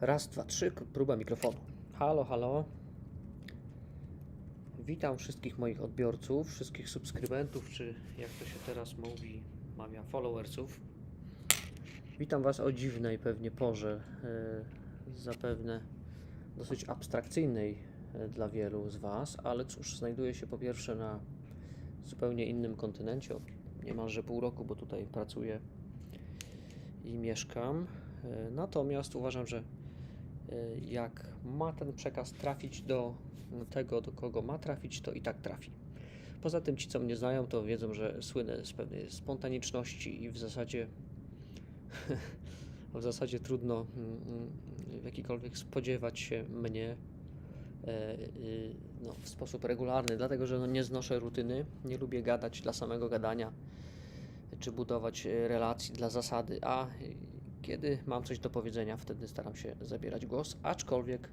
Raz, dwa, trzy, próba mikrofonu. Halo, halo. Witam wszystkich moich odbiorców, wszystkich subskrybentów, czy jak to się teraz mówi, mawia followersów. Witam Was o dziwnej pewnie porze, e, zapewne dosyć abstrakcyjnej e, dla wielu z Was, ale cóż, znajduję się po pierwsze na zupełnie innym kontynencie od niemalże pół roku, bo tutaj pracuję i mieszkam. E, Natomiast uważam, że jak ma ten przekaz trafić do tego, do kogo ma trafić, to i tak trafi. Poza tym ci, co mnie znają, to wiedzą, że słynę z pewnej spontaniczności i w zasadzie w zasadzie trudno mm, mm, w jakikolwiek spodziewać się mnie e, y, no, w sposób regularny, dlatego że no, nie znoszę rutyny, nie lubię gadać dla samego gadania, czy budować e, relacji dla zasady, a y, kiedy mam coś do powiedzenia, wtedy staram się zabierać głos, aczkolwiek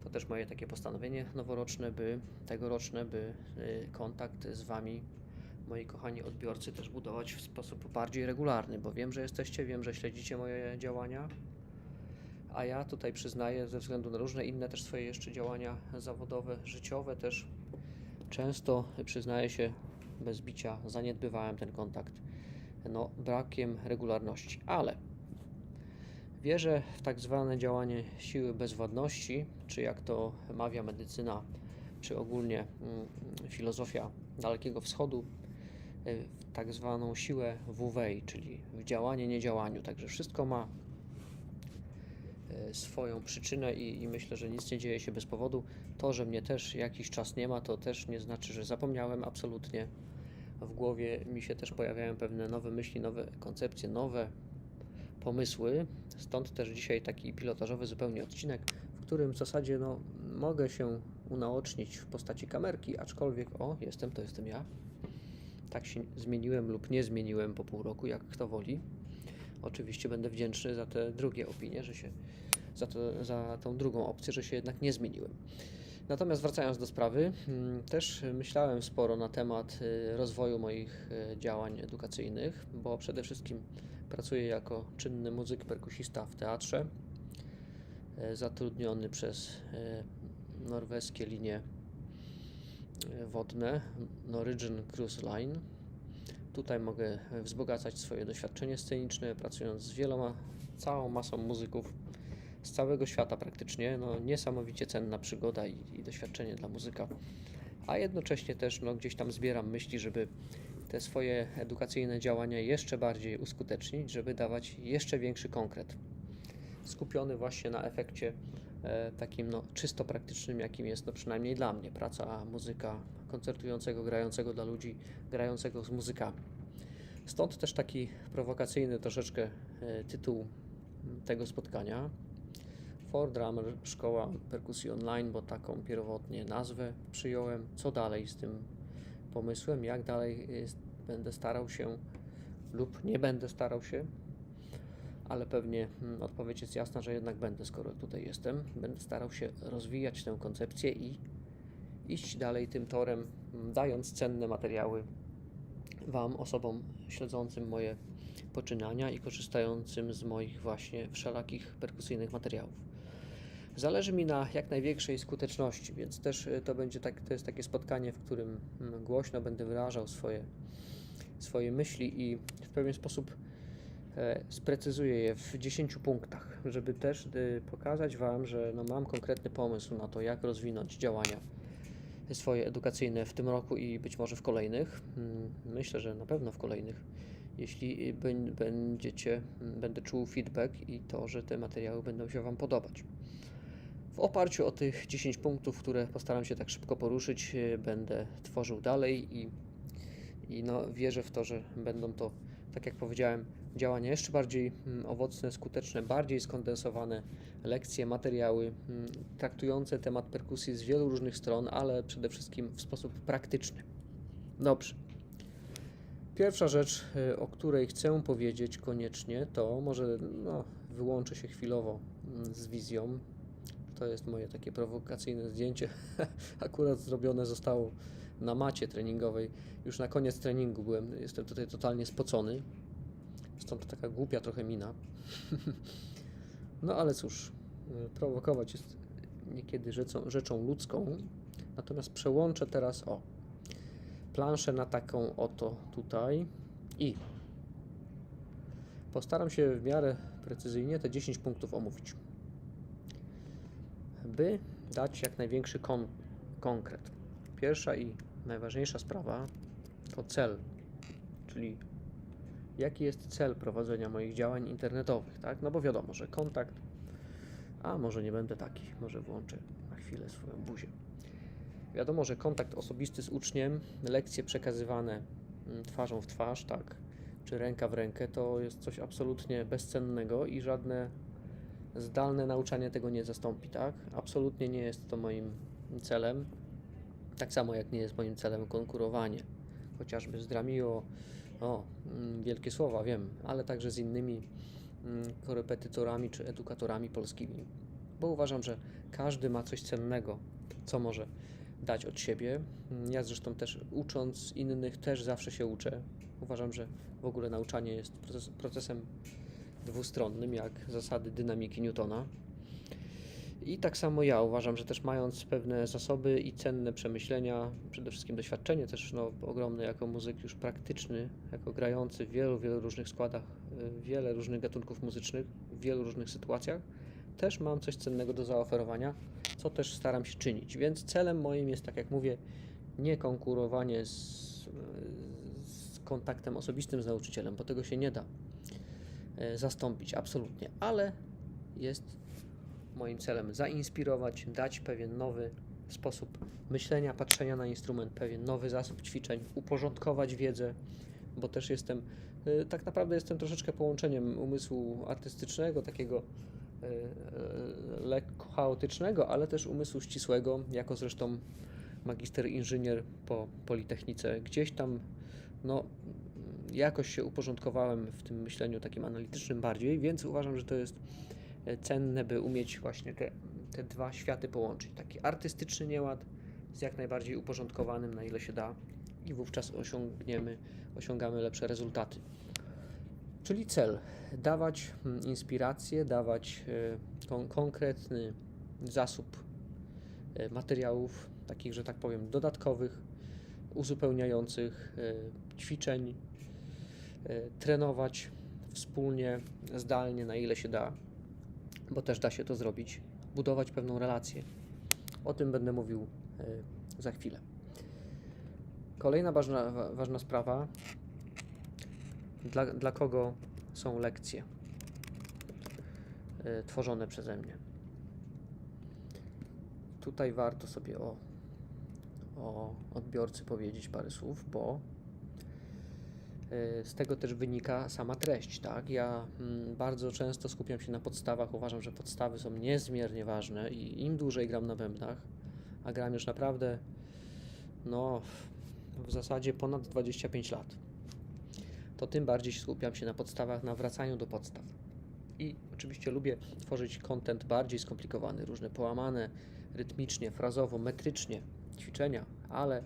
to też moje takie postanowienie noworoczne, by tegoroczne, by y, kontakt z Wami, moi kochani odbiorcy, też budować w sposób bardziej regularny, bo wiem, że jesteście, wiem, że śledzicie moje działania, a ja tutaj przyznaję, ze względu na różne inne też swoje jeszcze działania zawodowe, życiowe też często przyznaję się bez bicia, zaniedbywałem ten kontakt, no brakiem regularności, ale Wierzę w tak zwane działanie siły bezwładności, czy jak to mawia medycyna, czy ogólnie mm, filozofia Dalekiego Wschodu, y, w tak zwaną siłę WW, czyli w działanie, niedziałaniu. Także wszystko ma y, swoją przyczynę i, i myślę, że nic nie dzieje się bez powodu. To, że mnie też jakiś czas nie ma, to też nie znaczy, że zapomniałem absolutnie. W głowie mi się też pojawiają pewne nowe myśli, nowe koncepcje, nowe pomysły. Stąd też dzisiaj taki pilotażowy zupełnie odcinek, w którym w zasadzie no, mogę się unaocznić w postaci kamerki, aczkolwiek o, jestem, to jestem ja. Tak się zmieniłem lub nie zmieniłem po pół roku, jak kto woli. Oczywiście będę wdzięczny za te drugie opinie, że się za, to, za tą drugą opcję, że się jednak nie zmieniłem. Natomiast wracając do sprawy, mm, też myślałem sporo na temat y, rozwoju moich y, działań edukacyjnych, bo przede wszystkim pracuję jako czynny muzyk, perkusista w teatrze, y, zatrudniony przez y, norweskie linie y, wodne Norwegian Cruise Line. Tutaj mogę wzbogacać swoje doświadczenie sceniczne, pracując z wieloma, całą masą muzyków z całego świata praktycznie. No, niesamowicie cenna przygoda i, i doświadczenie dla muzyka. A jednocześnie też no, gdzieś tam zbieram myśli, żeby te swoje edukacyjne działania jeszcze bardziej uskutecznić, żeby dawać jeszcze większy konkret. Skupiony właśnie na efekcie e, takim no, czysto praktycznym, jakim jest no, przynajmniej dla mnie praca muzyka koncertującego, grającego dla ludzi, grającego z muzykami. Stąd też taki prowokacyjny troszeczkę e, tytuł tego spotkania. For Drummer Szkoła Perkusji Online, bo taką pierwotnie nazwę przyjąłem. Co dalej z tym pomysłem? Jak dalej będę starał się lub nie będę starał się, ale pewnie mm, odpowiedź jest jasna, że jednak będę, skoro tutaj jestem. Będę starał się rozwijać tę koncepcję i iść dalej tym torem, m, dając cenne materiały Wam, osobom śledzącym moje poczynania i korzystającym z moich właśnie wszelakich perkusyjnych materiałów. Zależy mi na jak największej skuteczności, więc też y, to będzie tak, to jest takie spotkanie, w którym głośno będę wyrażał swoje, swoje myśli i w pewien sposób e, sprecyzuję je w 10 punktach, żeby też y, pokazać Wam, że no, mam konkretny pomysł na to, jak rozwinąć działania swoje edukacyjne w tym roku i być może w kolejnych. Mm, Myślę, że na pewno w kolejnych, jeśli bę- będziecie, będę czuł feedback i to, że te materiały będą się Wam podobać. W oparciu o tych 10 punktów, które postaram się tak szybko poruszyć, e, będę tworzył dalej i, i no, wierzę w to, że będą to, tak jak powiedziałem, działania jeszcze bardziej mm, owocne, skuteczne, bardziej skondensowane lekcje, materiały mm, traktujące temat perkusji z wielu różnych stron, ale przede wszystkim w sposób praktyczny. Dobrze. Pierwsza rzecz, y, o której chcę powiedzieć koniecznie, to może no, wyłączę się chwilowo mm, z wizją. To jest moje takie prowokacyjne zdjęcie. Akurat zrobione zostało na macie treningowej. Już na koniec treningu byłem. Jestem tutaj totalnie spocony. Stąd taka głupia trochę mina. No ale cóż, prowokować jest niekiedy rzeczą, rzeczą ludzką. Natomiast przełączę teraz o planszę na taką oto tutaj i postaram się w miarę precyzyjnie te 10 punktów omówić, by dać jak największy kon konkret. Pierwsza i najważniejsza sprawa to cel, czyli jaki jest cel prowadzenia moich działań internetowych, tak? No bo wiadomo, że kontakt, a może nie będę taki, może włączę na chwilę swoją buzię. Wiadomo, że kontakt osobisty z uczniem, lekcje przekazywane mm, twarzą w twarz, tak, czy ręka w rękę, to jest coś absolutnie bezcennego i żadne zdalne nauczanie tego nie zastąpi, tak? Absolutnie nie jest to moim celem. Tak samo jak nie jest moim celem konkurowanie, chociażby z Dramio, o, mm, wielkie słowa, wiem, ale także z innymi mm, korepetytorami czy edukatorami polskimi, bo uważam, że każdy ma coś cennego, co może dać od siebie. Ja zresztą też ucząc innych też zawsze się uczę. Uważam, że w ogóle nauczanie jest proces, procesem dwustronnym, jak zasady dynamiki Newtona. I tak samo ja uważam, że też mając pewne zasoby i cenne przemyślenia, przede wszystkim doświadczenie też no, ogromne jako muzyk już praktyczny, jako grający w wielu, wielu różnych składach, y, wiele różnych gatunków muzycznych, w wielu różnych sytuacjach, też mam coś cennego do zaoferowania, co też staram się czynić. Więc celem moim jest, tak jak mówię, nie konkurowanie z, z kontaktem osobistym z nauczycielem, bo tego się nie da zastąpić absolutnie, ale jest moim celem zainspirować, dać pewien nowy sposób myślenia, patrzenia na instrument, pewien nowy zasób ćwiczeń, uporządkować wiedzę, bo też jestem, y, tak naprawdę jestem troszeczkę połączeniem umysłu artystycznego, takiego y, lekko chaotycznego, ale też umysłu ścisłego, jako zresztą magister inżynier po Politechnice. Gdzieś tam, no, jakoś się uporządkowałem w tym myśleniu takim analitycznym bardziej, więc uważam, że to jest e, cenne, by umieć właśnie te, te dwa światy połączyć. Taki artystyczny nieład z jak najbardziej uporządkowanym, na ile się da, i wówczas osiągniemy, osiągamy lepsze rezultaty. Czyli cel dawać mm, inspirację, dawać e, kon- konkretny zasób e, materiałów, takich, że tak powiem, dodatkowych, uzupełniających ćwiczeń, trenować wspólnie, zdalnie, na ile się da, bo też da się to zrobić, budować pewną relację. O tym będę mówił e, za chwilę. Kolejna ważna, wa- ważna sprawa, dla, dla kogo są lekcje e, tworzone przeze mnie. Tutaj warto sobie o, o odbiorcy powiedzieć parę słów, bo e, z tego też wynika sama treść, tak? Ja mm, bardzo często skupiam się na podstawach, uważam, że podstawy są niezmiernie ważne i im dłużej gram na bębnach, a gram już naprawdę, no, w zasadzie ponad 25 lat, to tym bardziej skupiam się na podstawach, na wracaniu do podstaw. I oczywiście lubię tworzyć content bardziej skomplikowany, różne połamane rytmicznie, frazowo, metrycznie ćwiczenia, ale y,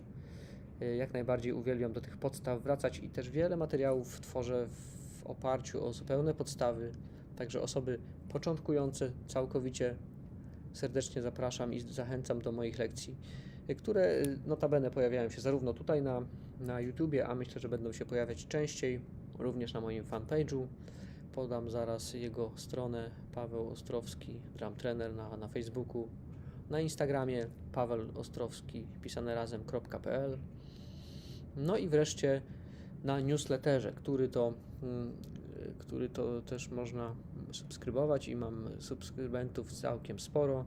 jak najbardziej uwielbiam do tych podstaw wracać i też wiele materiałów tworzę w oparciu o zupełne podstawy, także osoby początkujące całkowicie serdecznie zapraszam i zachęcam do moich lekcji, y, które y, notabene pojawiają się zarówno tutaj na, na YouTubie, a myślę, że będą się pojawiać częściej, również na moim fanpage'u. Podam zaraz jego stronę Paweł Ostrowski, drum trener na, na Facebooku, na Instagramie Paweł Ostrowski pisane razem.pl no i wreszcie na newsletterze, który to, mm, który to też można subskrybować i mam subskrybentów całkiem sporo.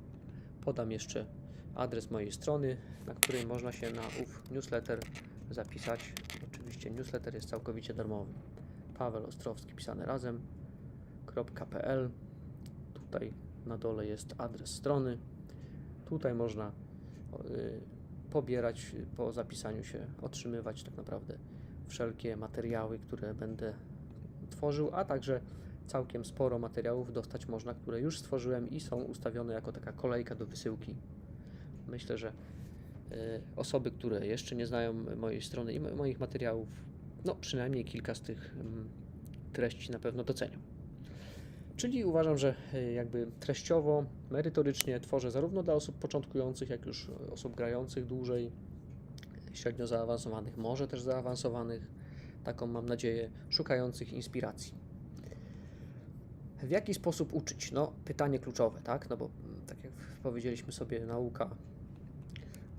Podam jeszcze adres mojej strony, na której można się na ów newsletter zapisać. Oczywiście newsletter jest całkowicie darmowy. Paweł Ostrowski pisane razem.pl Tutaj na dole jest adres strony. Tutaj można y, pobierać po zapisaniu się, otrzymywać tak naprawdę wszelkie materiały, które będę tworzył, a także całkiem sporo materiałów dostać można, które już stworzyłem i są ustawione jako taka kolejka do wysyłki. Myślę, że y, osoby, które jeszcze nie znają mojej strony i mo- moich materiałów, no przynajmniej kilka z tych mm, treści na pewno docenią. Czyli uważam, że e, jakby treściowo, merytorycznie tworzę zarówno dla osób początkujących, jak już osób grających dłużej, średnio zaawansowanych, może też zaawansowanych, taką mam nadzieję, szukających inspiracji. W jaki sposób uczyć? No, pytanie kluczowe, tak? No bo mm, tak jak powiedzieliśmy sobie, nauka,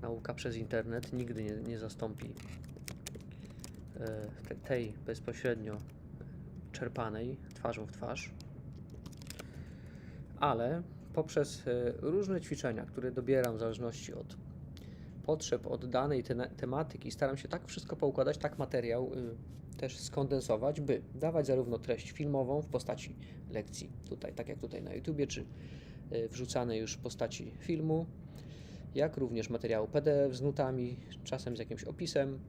nauka przez internet nigdy nie, nie zastąpi e, te, tej bezpośrednio czerpanej twarzą w twarz, ale poprzez e, różne ćwiczenia, które dobieram w zależności od potrzeb, od danej te, tematyki, staram się tak wszystko poukładać, tak materiał y, też skondensować, by dawać zarówno treść filmową w postaci lekcji, tutaj, tak jak tutaj na YouTubie, czy y, wrzucane już w postaci filmu, jak również materiału PDF z nutami, czasem z jakimś opisem.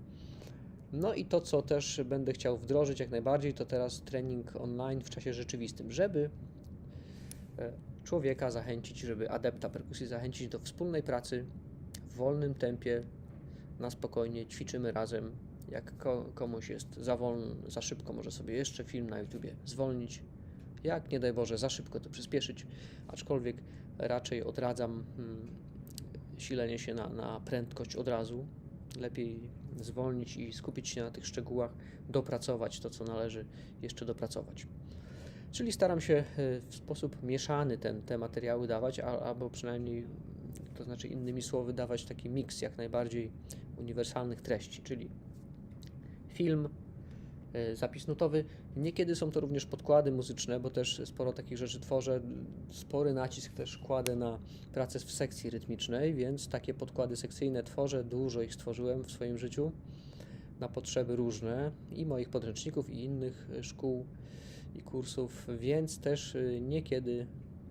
No i to, co też będę chciał wdrożyć jak najbardziej, to teraz trening online w czasie rzeczywistym, żeby człowieka zachęcić, żeby adepta perkusji zachęcić do wspólnej pracy w wolnym tempie, na spokojnie, ćwiczymy razem. Jak ko- komuś jest za wolno, za szybko, może sobie jeszcze film na YouTubie zwolnić. Jak nie daj Boże, za szybko to przyspieszyć, aczkolwiek raczej odradzam hmm, silenie się na, na prędkość od razu. Lepiej zwolnić i skupić się na tych szczegółach, dopracować to, co należy jeszcze dopracować. Czyli staram się e, w sposób mieszany ten, te materiały dawać, albo przynajmniej, to znaczy innymi słowy, dawać taki miks jak najbardziej uniwersalnych treści, czyli film, e, zapis nutowy. Niekiedy są to również podkłady muzyczne, bo też sporo takich rzeczy tworzę. Spory nacisk też kładę na pracę w sekcji rytmicznej, więc takie podkłady sekcyjne tworzę. Dużo ich stworzyłem w swoim życiu na potrzeby różne i moich podręczników, i innych e, szkół i kursów, więc też e, niekiedy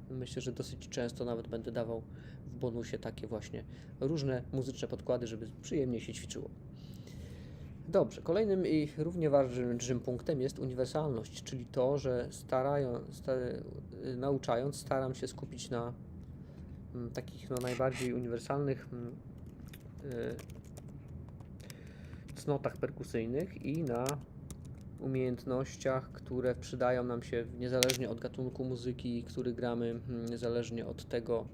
myślę, że dosyć często nawet będę dawał w bonusie takie właśnie różne muzyczne podkłady, żeby przyjemnie się ćwiczyło. Dobrze, kolejnym i równie ważnym punktem jest uniwersalność, czyli to, że starają, sta, nauczając staram się skupić na mm, takich no, najbardziej uniwersalnych mm, y, cnotach perkusyjnych i na umiejętnościach, które przydają nam się niezależnie od gatunku muzyki, który gramy, mm, niezależnie od tego,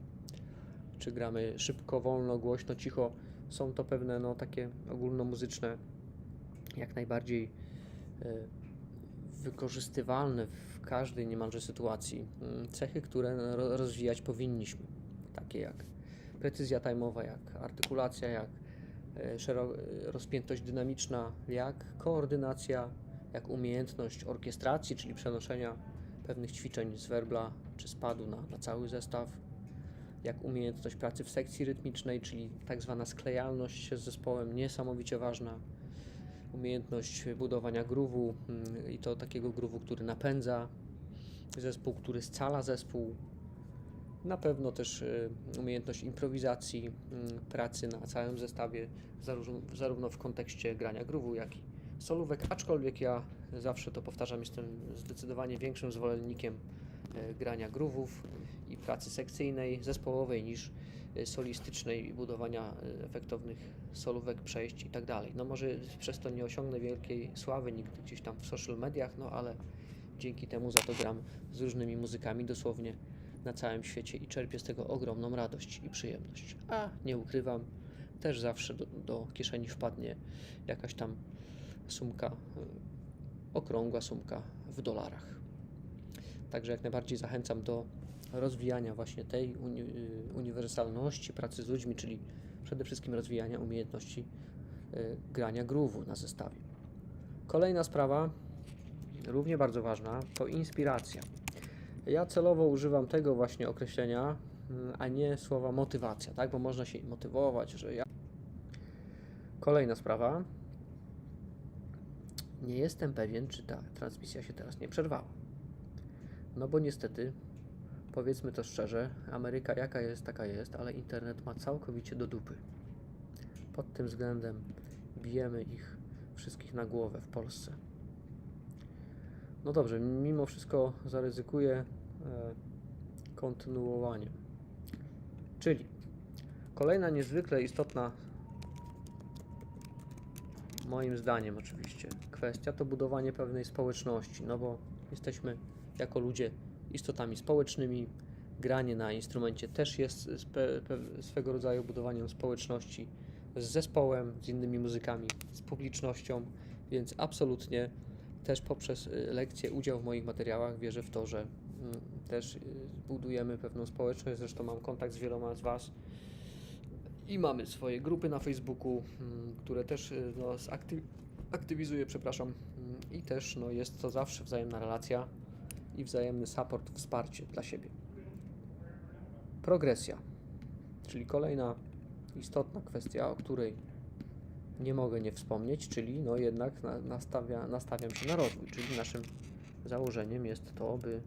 czy gramy szybko, wolno, głośno, cicho. Są to pewne no, takie ogólnomuzyczne jak najbardziej e, wykorzystywalne w każdej niemalże sytuacji mm, cechy, które ro- rozwijać powinniśmy, takie jak precyzja tajmowa, jak artykulacja, jak e, e, rozpiętość dynamiczna, jak koordynacja, jak umiejętność orkiestracji, czyli przenoszenia pewnych ćwiczeń z werbla czy spadu na, na cały zestaw, jak umiejętność pracy w sekcji rytmicznej, czyli tak zwana sklejalność z zespołem, niesamowicie ważna, umiejętność budowania groove'u mm, i to takiego groove'u, który napędza zespół, który scala zespół. Na pewno też y, umiejętność improwizacji, mm, pracy na całym zestawie, zarówno, zarówno w kontekście grania groove'u, jak i solówek, aczkolwiek ja zawsze to powtarzam, jestem zdecydowanie większym zwolennikiem e, grania groove'ów i pracy sekcyjnej, zespołowej niż e, solistycznej i budowania e, efektownych solówek, przejść i tak. No może przez to nie osiągnę wielkiej sławy nigdy gdzieś tam w social mediach, no ale dzięki temu za to gram z różnymi muzykami dosłownie na całym świecie i czerpię z tego ogromną radość i przyjemność. A nie ukrywam, też zawsze do, do kieszeni wpadnie jakaś tam sumka, y, okrągła sumka w dolarach. Także jak najbardziej zachęcam do rozwijania właśnie tej uni y, uniwersalności pracy z ludźmi, czyli przede wszystkim rozwijania umiejętności y, grania groove'u na zestawie. Kolejna sprawa, równie bardzo ważna, to inspiracja. Ja celowo używam tego właśnie określenia, mm, a nie słowa motywacja, tak? Bo można się motywować, że ja. Kolejna sprawa. Nie jestem pewien, czy ta transmisja się teraz nie przerwała. No bo niestety, powiedzmy to szczerze, Ameryka jaka jest, taka jest, ale internet ma całkowicie do dupy. Pod tym względem bijemy ich wszystkich na głowę w Polsce. No dobrze, mimo wszystko zaryzykuję e, kontynuowaniem. Czyli kolejna niezwykle istotna, moim zdaniem oczywiście, kwestia to budowanie pewnej społeczności, no bo jesteśmy jako ludzie istotami społecznymi. Granie na instrumencie też jest swego rodzaju budowaniem społeczności z zespołem, z innymi muzykami, z publicznością, więc absolutnie też poprzez y, lekcje, udział w moich materiałach wierzę w to, że mm, też y, budujemy pewną społeczność. Zresztą mam kontakt z wieloma z Was i mamy swoje grupy na Facebooku, mm, które też y, no, zaktyw- aktywizuję, przepraszam, mm, i też no, jest to zawsze wzajemna relacja i wzajemny support, wsparcie dla siebie. Progresja, czyli kolejna istotna kwestia, o której nie mogę nie wspomnieć, czyli no jednak na, nastawia, nastawiam się na rozwój, czyli naszym założeniem jest to, by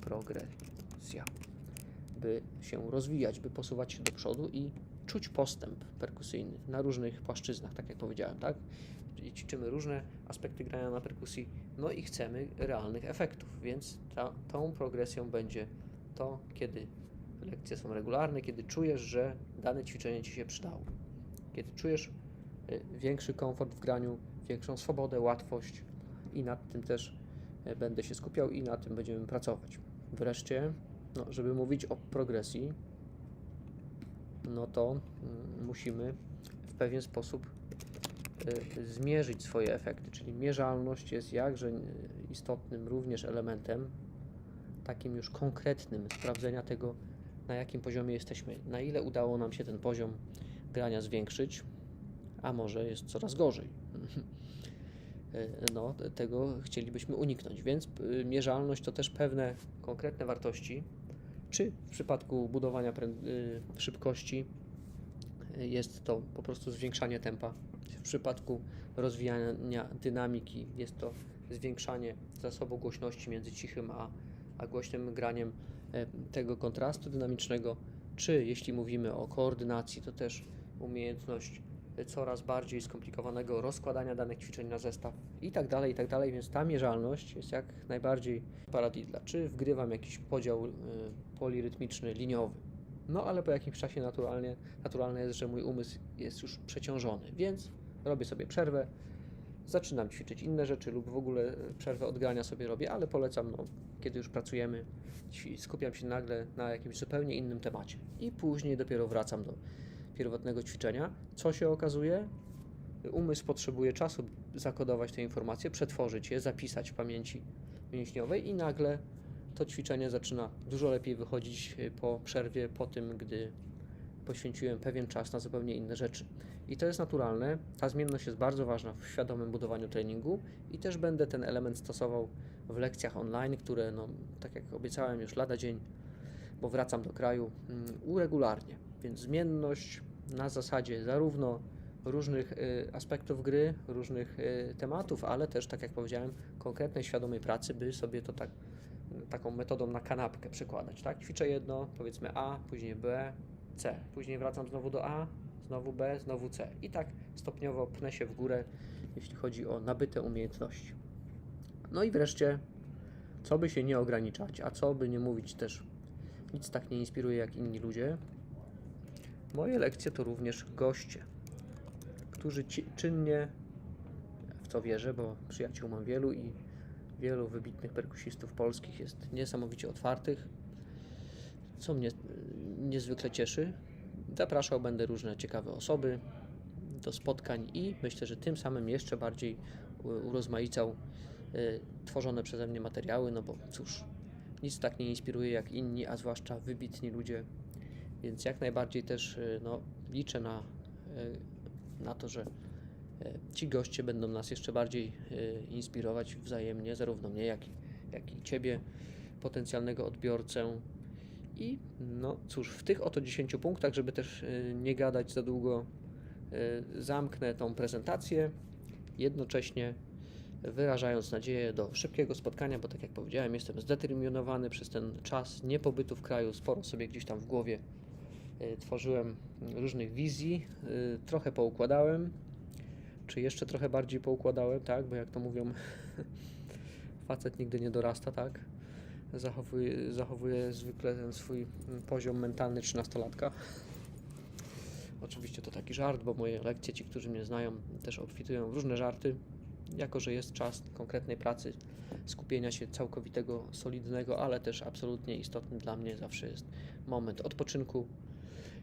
progresja, by się rozwijać, by posuwać się do przodu i czuć postęp perkusyjny na różnych płaszczyznach, tak jak powiedziałem, tak? Ćwiczymy różne aspekty grania na perkusji, no i chcemy realnych efektów, więc ta, tą progresją będzie to, kiedy lekcje są regularne, kiedy czujesz, że dane ćwiczenie Ci się przydało, kiedy czujesz y, większy komfort w graniu, większą swobodę, łatwość i nad tym też y, będę się skupiał i nad tym będziemy pracować. Wreszcie, no, żeby mówić o progresji, no to mm, musimy w pewien sposób y, zmierzyć swoje efekty, czyli mierzalność jest jakże y, istotnym również elementem, takim już konkretnym sprawdzenia tego, na jakim poziomie jesteśmy, na ile udało nam się ten poziom grania zwiększyć, a może jest coraz gorzej. Y, No, te- tego chcielibyśmy uniknąć, więc mierzalność to też pewne konkretne wartości, czy w przypadku budowania y, szybkości y, jest to po prostu zwiększanie tempa. W przypadku rozwijania dynamiki jest to zwiększanie zasobu głośności między cichym a, a głośnym graniem e, tego kontrastu dynamicznego, czy jeśli mówimy o koordynacji, to też umiejętność coraz bardziej skomplikowanego rozkładania danych ćwiczeń na zestaw i tak dalej, i tak dalej, więc ta mierzalność jest jak najbardziej paradidla. Czy wgrywam jakiś podział y, polirytmiczny, liniowy, no ale po jakimś czasie naturalnie, naturalne jest, że mój umysł jest już przeciążony, więc robię sobie przerwę, zaczynam ćwiczyć inne rzeczy lub w ogóle e, przerwę od grania sobie robię, ale polecam, no, kiedy już pracujemy, skupiam się nagle na jakimś zupełnie innym temacie i później dopiero wracam do pierwotnego ćwiczenia. Co się okazuje? Umysł potrzebuje czasu, zakodować te informacje, przetworzyć je, zapisać w pamięci mięśniowej i nagle to ćwiczenie zaczyna dużo lepiej wychodzić y, po przerwie, po tym, gdy poświęciłem pewien czas na zupełnie inne rzeczy. I to jest naturalne. Ta zmienność jest bardzo ważna w świadomym budowaniu treningu i też będę ten element stosował w lekcjach online, które, no, tak jak obiecałem już lada dzień, bo wracam do kraju mm, uregularnie. Więc zmienność na zasadzie zarówno różnych y, aspektów gry, różnych y, tematów, ale też, tak jak powiedziałem, konkretnej, świadomej pracy, by sobie to tak taką metodą na kanapkę przekładać, tak? Ćwiczę jedno, powiedzmy A, później B, C, później wracam znowu do A, znowu B, znowu C i tak stopniowo pnę się w górę, jeśli chodzi o nabyte umiejętności. No i wreszcie, co by się nie ograniczać, a co by nie mówić też, nic tak nie inspiruje jak inni ludzie. Moje lekcje to również goście, którzy ci, czynnie, w co wierzę, bo przyjaciół mam wielu i wielu wybitnych perkusistów polskich jest niesamowicie otwartych, co mnie y, niezwykle cieszy. Zapraszał będę różne ciekawe osoby do spotkań i myślę, że tym samym jeszcze bardziej urozmaicał y, tworzone przeze mnie materiały, no bo cóż, nic tak nie inspiruje jak inni, a zwłaszcza wybitni ludzie, więc jak najbardziej też y, no, liczę na, y, na to, że e, ci goście będą nas jeszcze bardziej inspirować wzajemnie, zarówno mnie, jak i, jak i Ciebie, potencjalnego odbiorcę. I no cóż, w tych oto 10 punktach, żeby też nie gadać za długo, zamknę tą prezentację, jednocześnie wyrażając nadzieję do szybkiego spotkania, bo tak jak powiedziałem, jestem zdeterminowany przez ten czas niepobytu w kraju, sporo sobie gdzieś tam w głowie tworzyłem różnych wizji, e, trochę poukładałem, czy jeszcze trochę bardziej poukładałem, tak? Bo jak to mówią, facet nigdy nie dorasta, tak? Zachowuje, zachowuje zwykle ten swój mm, poziom mentalny trzynastolatka. Oczywiście to taki żart, bo moje lekcje, ci, którzy mnie znają, też obfitują w różne żarty. jako że jest czas konkretnej pracy, skupienia się całkowitego, solidnego, ale też absolutnie istotny dla mnie zawsze jest moment odpoczynku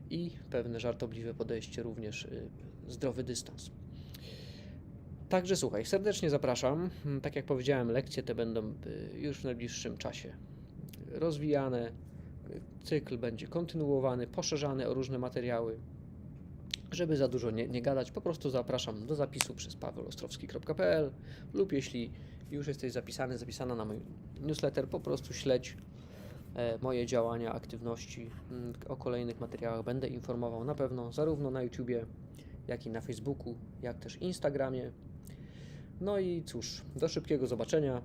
i pewne żartobliwe podejście, również y, zdrowy dystans. Także słuchaj, serdecznie zapraszam. Mm, Tak jak powiedziałem, lekcje te będą y, już w najbliższym czasie rozwijane. Y, Cykl będzie kontynuowany, poszerzany o różne materiały. Żeby za dużo nie, nie gadać, po prostu zapraszam do zapisu przez pawelostrowski.pl lub jeśli już jesteś zapisany, zapisana na mój newsletter, po prostu śledź moje działania, aktywności. Mm, O kolejnych materiałach będę informował na pewno zarówno na YouTubie, jak i na Facebooku, jak też Instagramie. No i cóż, do szybkiego zobaczenia.